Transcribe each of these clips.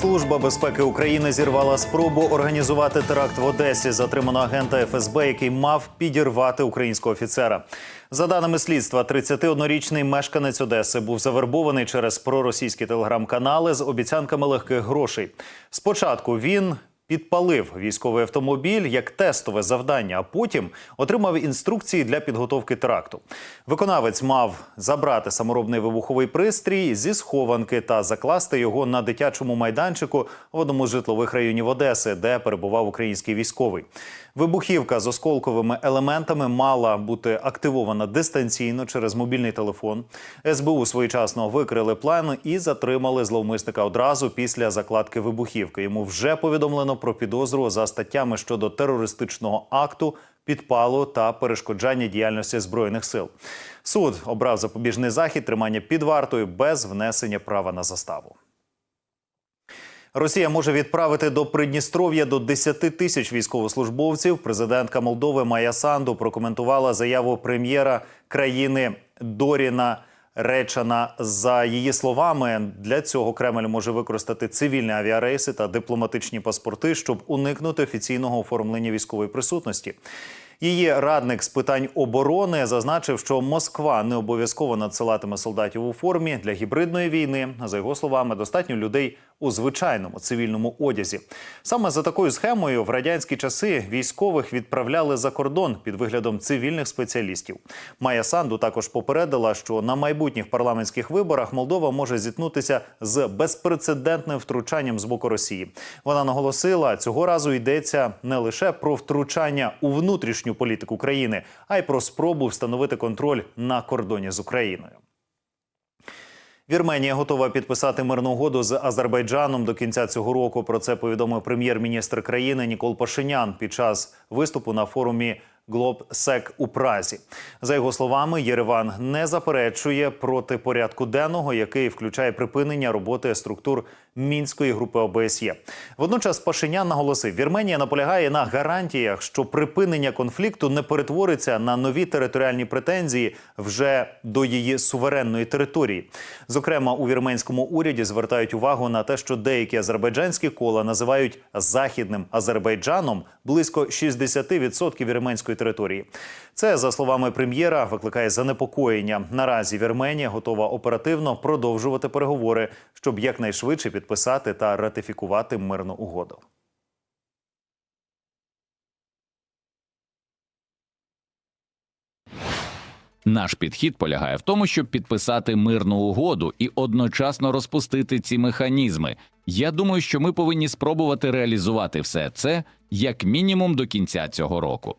Служба безпеки України зірвала спробу організувати теракт в Одесі. Затримано агента ФСБ, який мав підірвати українського офіцера. За даними слідства, 31-річний мешканець Одеси був завербований через проросійські телеграм-канали з обіцянками легких грошей. Спочатку він підпалив військовий автомобіль як тестове завдання, а потім отримав інструкції для підготовки теракту. Виконавець мав забрати саморобний вибуховий пристрій зі схованки та закласти його на дитячому майданчику в одному з житлових районів Одеси, де перебував український військовий. Вибухівка з осколковими елементами мала бути активована дистанційно через мобільний телефон. СБУ своєчасно викрили план і затримали зловмисника одразу після закладки вибухівки. Йому вже повідомлено про підозру за статтями щодо терористичного акту, підпалу та перешкоджання діяльності збройних сил. Суд обрав запобіжний захід тримання під вартою без внесення права на заставу. Росія може відправити до Придністров'я до 10 тисяч військовослужбовців. Президентка Молдови Майя Санду прокоментувала заяву прем'єра країни Доріна Речана. За її словами, для цього Кремль може використати цивільні авіарейси та дипломатичні паспорти, щоб уникнути офіційного оформлення військової присутності. Її радник з питань оборони зазначив, що Москва не обов'язково надсилатиме солдатів у формі для гібридної війни. За його словами, достатньо людей у звичайному цивільному одязі. Саме за такою схемою в радянські часи військових відправляли за кордон під виглядом цивільних спеціалістів. Майя Санду також попередила, що на майбутніх парламентських виборах Молдова може зіткнутися з безпрецедентним втручанням з боку Росії. Вона наголосила, цього разу йдеться не лише про втручання у внутрішню політику країни, а й про спробу встановити контроль на кордоні з Україною. Вірменія готова підписати мирну угоду з Азербайджаном до кінця цього року. Про це повідомив прем'єр-міністр країни Нікол Пашинян під час виступу на форумі Глобсек у Празі. За його словами, Єреван не заперечує проти порядку денного, який включає припинення роботи структур мінської групи ОБСЄ. Водночас Пашинян наголосив, Вірменія наполягає на гарантіях, що припинення конфлікту не перетвориться на нові територіальні претензії вже до її суверенної території. Зокрема, у вірменському уряді звертають увагу на те, що деякі азербайджанські кола називають західним Азербайджаном близько 60% вірменської території. Це за словами прем'єра викликає занепокоєння. Наразі Вірменія готова оперативно продовжувати переговори, щоб якнайшвидше підписати та ратифікувати мирну угоду. Наш підхід полягає в тому, щоб підписати мирну угоду і одночасно розпустити ці механізми. Я думаю, що ми повинні спробувати реалізувати все це як мінімум до кінця цього року.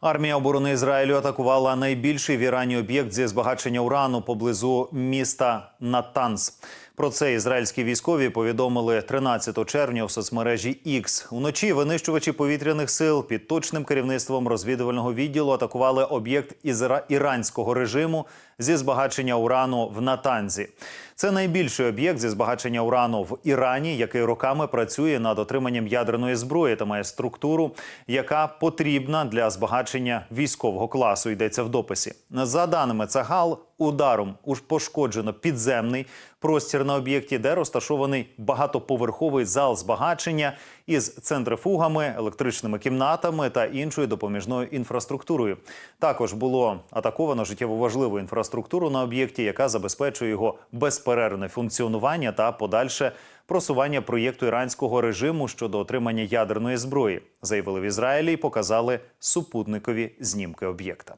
Армія оборони Ізраїлю атакувала найбільший в Ірані об'єкт зі збагачення урану поблизу міста Натанс. Про це ізраїльські військові повідомили 13 червня у соцмережі X. Уночі винищувачі повітряних сил під точним керівництвом розвідувального відділу атакували об'єкт ізра... іранського режиму зі збагачення урану в Натанзі. Це найбільший об'єкт зі збагачення урану в Ірані, який роками працює над отриманням ядерної зброї та має структуру, яка потрібна для збагачення військового класу. Йдеться в дописі. За даними Цагал, ударом уж пошкоджено підземний простір на об'єкті, де розташований багатоповерховий зал збагачення із центрифугами, електричними кімнатами та іншою допоміжною інфраструктурою. Також було атаковано життєво важливу інфраструктуру на об'єкті, яка забезпечує його безперервне функціонування та подальше просування проєкту іранського режиму щодо отримання ядерної зброї, заявили в Ізраїлі і показали супутникові знімки об'єкта.